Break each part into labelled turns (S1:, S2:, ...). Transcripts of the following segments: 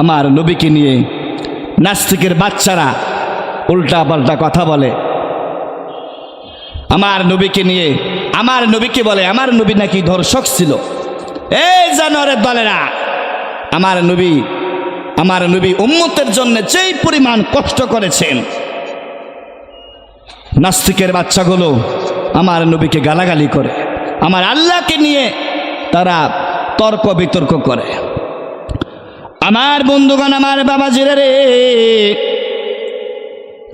S1: আমার নবীকে নিয়ে নাস্তিকের বাচ্চারা উল্টা পাল্টা কথা বলে। আমার নবীকে নিয়ে, আমার নবীকে বলে, আমার নবী নাকি ধর্ষক ছিল। এই জানোয়ারের দলেরা, আমার নবী আমার নবী উম্মতের জন্য যেই পরিমাণ কষ্ট করেছেন, নাস্তিকের বাচ্চাগুলো আমার নবীকে গালাগালি করে, আমার আল্লাহকে নিয়ে তারা তর্ক বিতর্ক করে। আমার বন্ধুগণ, আমার বাবা জিরে রে,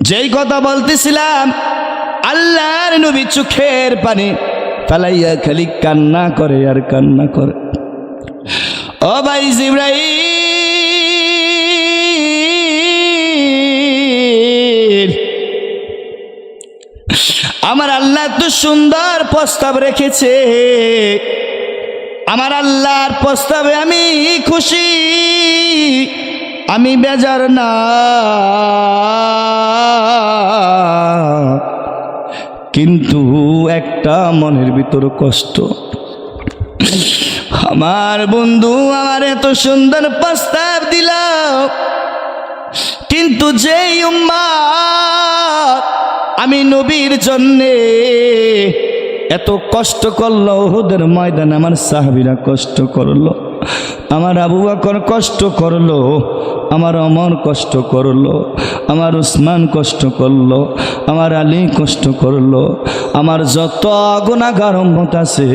S1: যেই কথা বলতেছিলাম, আল্লাহর নবী চোখের পানি ফেলাইয়া খালি কান্না করে আর কান্না করে। ও ভাই জিব্রাইল, আমার আল্লাহ তো সুন্দর প্রস্তাব রেখেছে। আমার আল্লাহর প্রস্তাবে আমি খুশি, আমি বেজার না। কিন্তু একটা মনের ভিতর কষ্ট। আমার বন্ধু আমার এত সুন্দর প্রস্তাব দিল, কিন্তু যেই উম্মা আমি নবীর জন্যে এত কষ্ট করল ওহুদের ময়দান, আমার সাহাবিরা কষ্ট করল। আমার আবু বকর কষ্ট করল, আমার অমর কষ্ট করল, আমার উসমান কষ্ট করল, আমার আলী কষ্ট করল। আমার যত গুণাগার উম্মত আছে,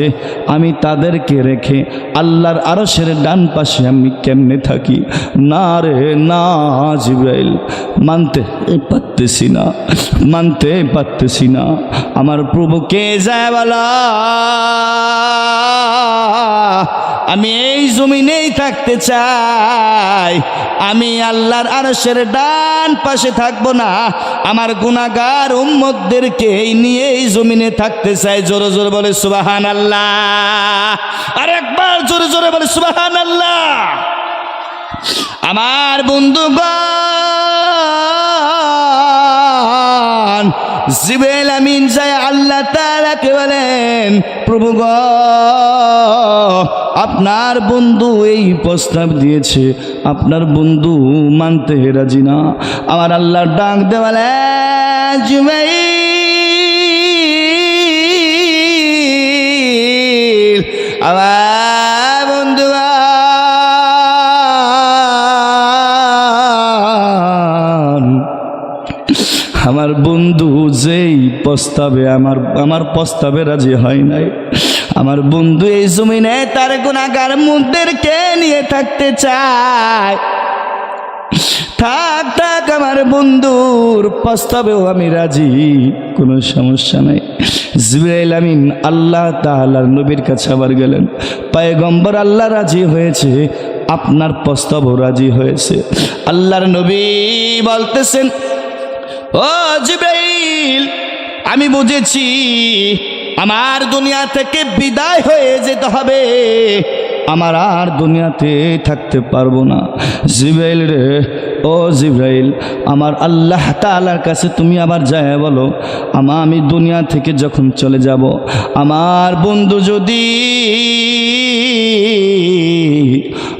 S1: আমি তাদেরকে রেখে আল্লাহর আরশের ডান পাশে আমি কেমনে থাকি? না রে, না জিব্রাইল, মানতে পারতেছি না, মানতে পারতেছি না। আমার প্রভুকে যায় বলা? আমি এই জমিনেই থাকতে চাই। আমি আল্লাহর আরশের ডান পাশে থাকব না। আমার গুণাগার উম্মতদেরকে এই নিয়ে এই জমিনে থাকতে চাই। জোরে জোরে বলে সুবাহান আল্লাহ আর একবার জোরে জোরে বলে সুবাহান আল্লাহ আমার বন্ধুগণ জিবেল আমিন যায় আল্লাহ তালাকে বলেন, প্রভু গ, আপনার বন্ধু এই প্রস্তাব দিয়েছে। আপনার বন্ধু মানতে রাজি না। আমার আল্লাহ ডাক দেওয়ালে জিবাইল। আমার আমার বন্ধু যেই প্রস্তাবে, আমার আমার প্রস্তাবে রাজি হয় নাই। আমার বন্ধু এই জমিনে তার গুণাগার মুখদেরকে নিয়ে থাকতে চায়। থাক থাক, আমার বন্ধুর প্রস্তাবেও আমি রাজি, কোনো সমস্যা নাই। জিব্রাইল আমিন আল্লাহ তাআলার নবীর কাছে আবার গেলেন। পায়গম্বর আল্লাহ রাজি হয়েছে, আপনার প্রস্তাবও রাজি হয়েছে। আল্লাহর নবী বলতেছেন ও জিব্রাইল আমি বুঝেছি আমার দুনিয়া থেকে বিদায় হয়ে যেতে হবে। আমার আর দুনিয়াতে থাকতে পারব না। জিব্রাইল রে, ও জিব্রাইল আমার আল্লাহ তাআলার কাছে তুমি আবার যায় বলো, আমা আমি দুনিয়া থেকে যখন চলে যাব, আমার বন্ধু যদি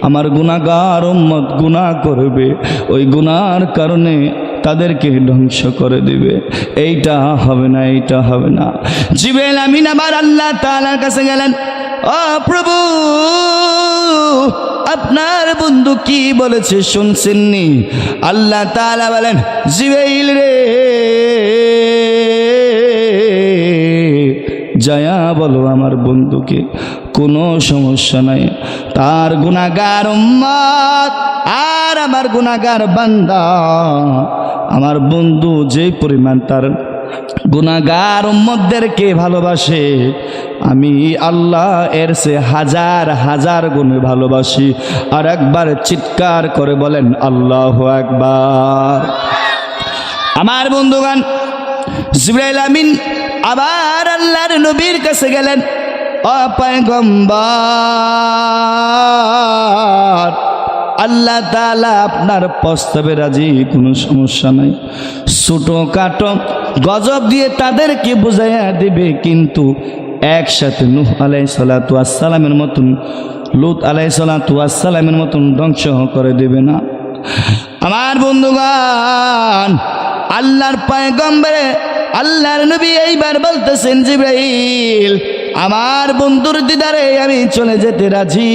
S1: আমার গুণাগার উম্মত গুনাহ করবে, ওই গুনার কারণে তাদেরকে ধ্বংস করে দিবে। এইটা হবে না, এইটা হবে না। জিবেল আমিন আবার আল্লাহ তাআলার কাছে গেলেন ও প্রভু, আপনার বন্ধু কি বলেছে শুনছেননি? আল্লাহ তালা বলেন জিবেইল রে জয়া বলো আমার বন্ধুকে, কোনো সমস্যা নাই। তার গুণাগার উম্মত আর আমার গুণাগার বান্দা। আমার বন্ধু যে পরিমাণ তার গুণাগার উম্মতদেরকে ভালোবাসে, আমি আল্লাহ এর সে হাজার হাজার গুণে ভালোবাসি। আর একবার চিৎকার করে বলেন, আল্লাহ একবার আমার বন্ধুগান জিব্রাইল আমিন আবার আল্লাহর নবীর কাছে গেলেন অপয়গম্বর আল্লাহ তালা আপনার প্রস্তাবে রাজি, কোনো সমস্যা নাই। ছোটো কাটো গজব দিয়ে তাদেরকে বুঝাইয়া দেবে, কিন্তু একসাথে নূহ আলাই সালাতু আসসালামের মতন, লুত আলাই সালাতু আসসালামের মতন ধ্বংস করে দেবে না। আমার বন্ধুগণ, আল্লাহর পায়গম্বরে আল্লাহর নবী এইবার বলতেছেন, জিব্রাইল, আমার বন্ধুর দিদারে আমি চলে যেতে রাজি।